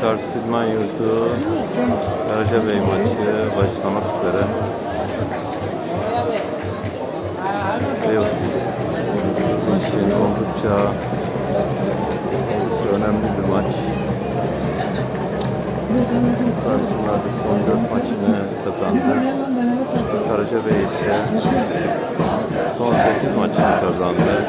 Tarsus İdman Yurdu Karaca Bey maçı başlamak üzere. Evet. Maçın oldukça önemli bir maç. Tarsus'un son dört maçını kazandı. Karaca Bey ise son sekiz maçını kazandı.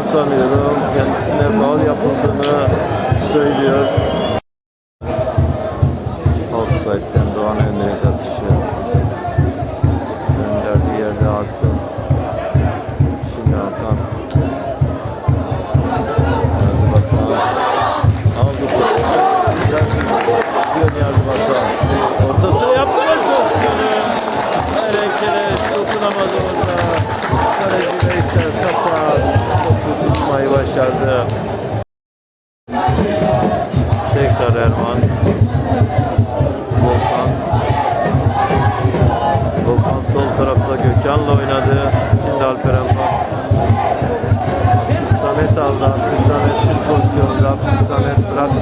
sanıyorum kendisine faal yapıldığını söylüyor.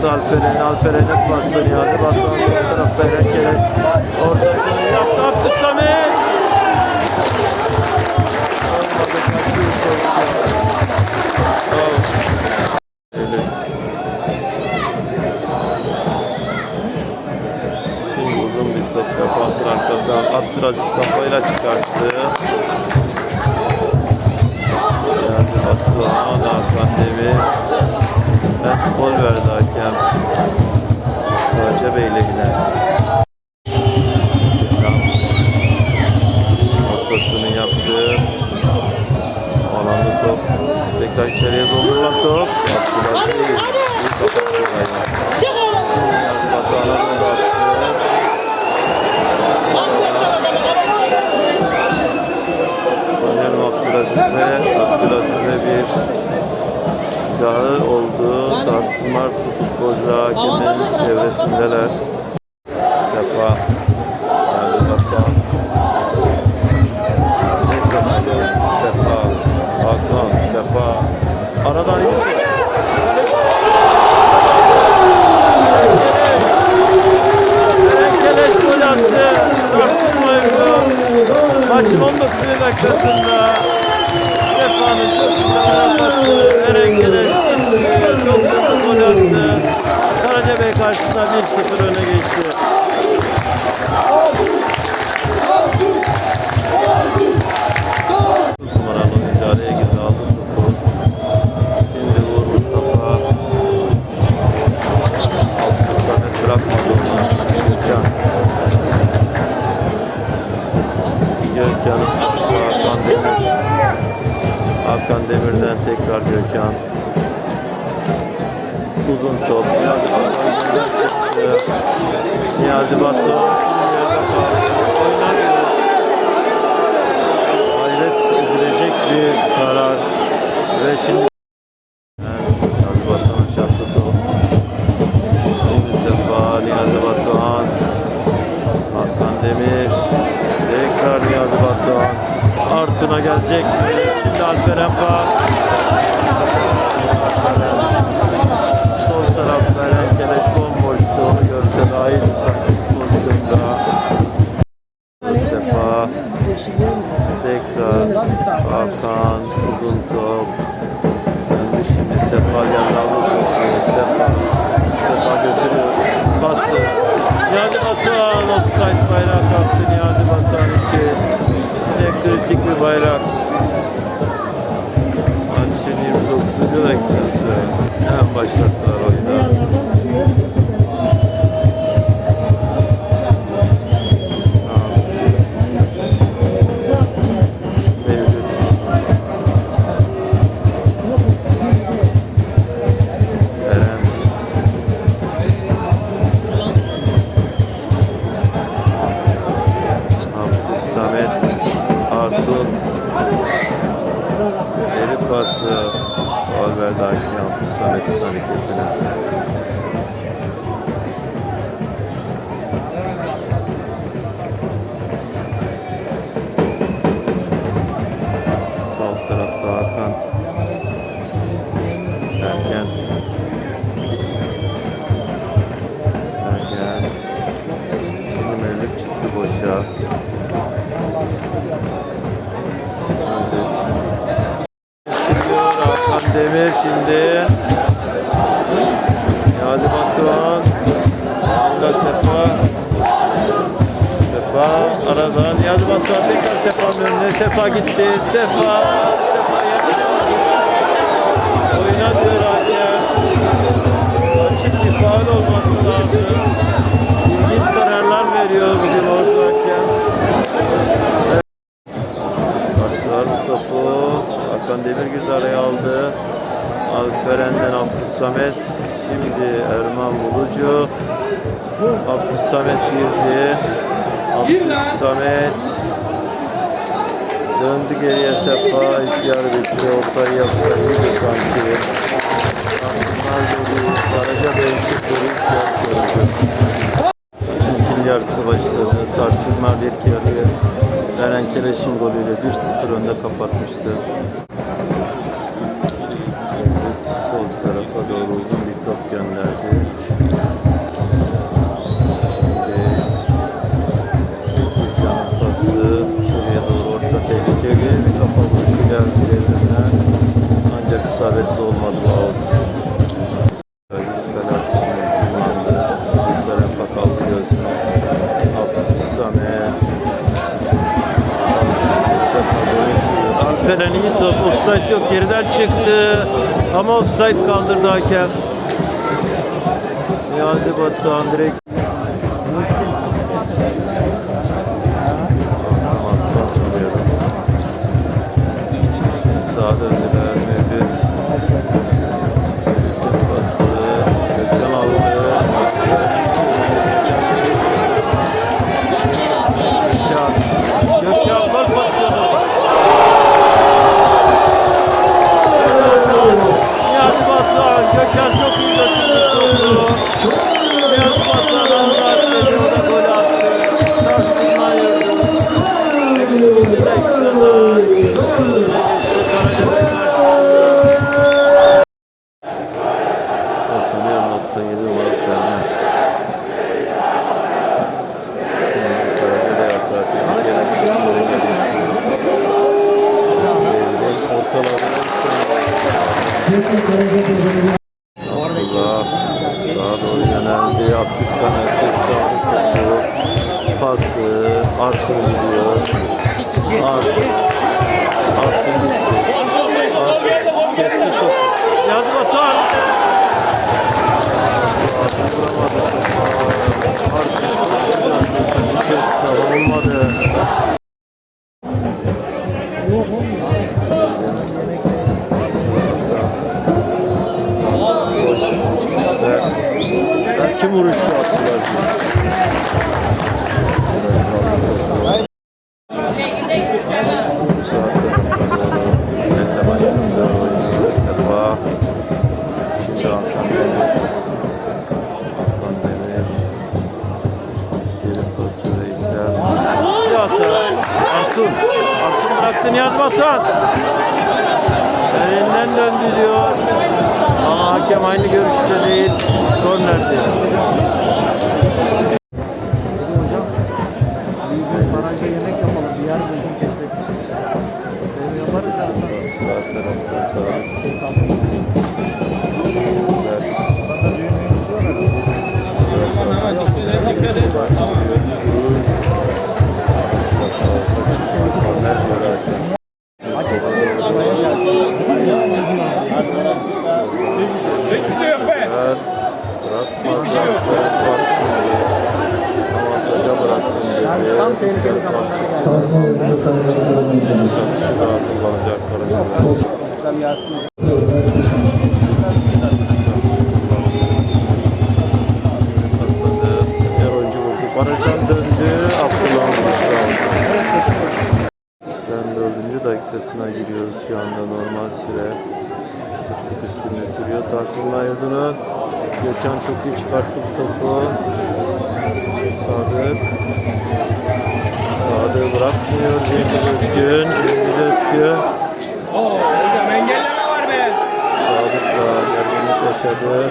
Orada Alperen, Alperen'e pasını yani. Batu sol tarafta Erenker'e ortasını yaptı. Abdüsamet! Evet. Şimdi uzun bir top defansın arkası. Abdülaziz kafayla çıkarttı. karar ve şimdi bayrak. Maçın 29. dakikası. Önüne. Sefa gitti. Sefa. Sefa yerine. Oyna diyor hakem. Açık bir faal olması lazım. İlginç kararlar veriyor bizim orta hakem. Baktılar bu topu. Hakan Demirgüz araya aldı. Alperen'den Abdülsamet. Şimdi Erman Bulucu. Abdülsamet girdi. Abdülsamet. Döndü geriye Sefa. İhtiyar bekliyor. Ortayı yapsa iyiydi sanki. Benzik bir iş yapıyordu. İkinci yarısı başladı. Tartışılma bir iki yarıyı Eren Keleş'in golüyle 1-0 önde kapatmıştı. Sol tarafa doğru uzun bir top gönderdi. Alperen iyi top. Offside yok. Geriden çıktı. Ama offside kaldırdı hakem. Niyazi Batuhan direkt gidiyor. Arthur. Arthur gitti. Arthur kesti topu. Yaz Batuhan. Arthur vuramadı. Arthur kesti. Olmadı. Belki vuruşu attılar. Elinden döndü diyor. Ama hakem aynı görüşte değil. Korner diyor. Tartılma Aydın'ın. Gökhan çok iyi çıkarttı bu topu. Sadık. Sadık bırakmıyor. Cengiz Özgün. Cengiz Özgün. Hocam engelleme var be. Sadık da gerginlik yaşadı.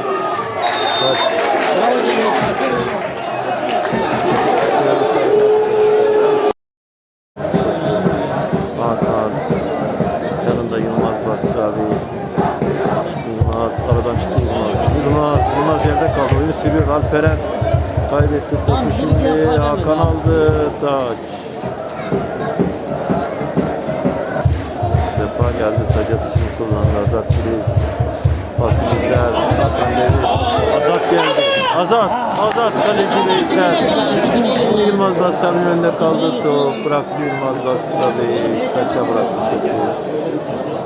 Hakan aldı. Taç. Sefa geldi. Taç atışını kullandı. Azat Filiz. Pası güzel. Hakan Demir. Azat geldi. Azat. Azat kaleci Veysel. Yılmaz Basri'nin önünde kaldı top. Bıraktı Yılmaz Basri abi. Taça bıraktı topu.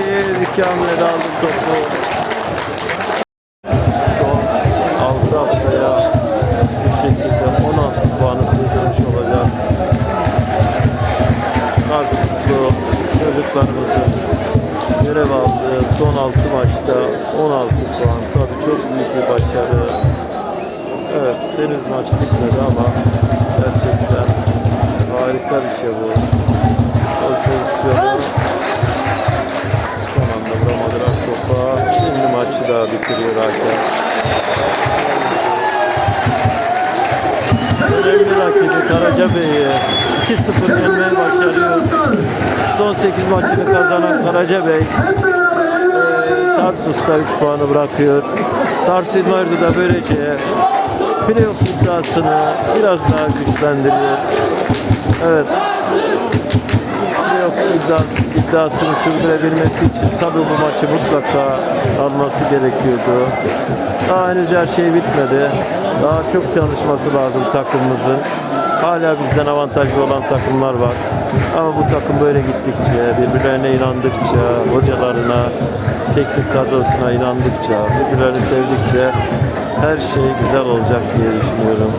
Abdülaziz iki hamlede aldı topu. Son 6 haftaya bu şekilde 16 puanı sığdırmış olacak. Karşılıklı çocuklarımızın görev aldığı son 6 maçta 16 puan. Tabii çok büyük bir başarı. Evet deniz maç bitmedi ama gerçekten harika bir şey bu. O pozisyonu topa. Şimdi maçı da bitiriyor hakem. Önemli rakibi Karacabey'i 2-0 yenmeyi başarıyor. Son 8 maçını kazanan Karacabey eee, Tarsus'ta 3 puanı bırakıyor. Tarsus İdmar'da da böylece playoff iddiasını biraz daha güçlendiriyor. Evet. İddiası, iddiasını sürdürebilmesi için tabii bu maçı mutlaka alması gerekiyordu. Daha henüz her şey bitmedi. Daha çok çalışması lazım takımımızın. Hala bizden avantajlı olan takımlar var. Ama bu takım böyle gittikçe, birbirlerine inandıkça, hocalarına, teknik kadrosuna inandıkça, birbirlerini sevdikçe her şey güzel olacak diye düşünüyorum.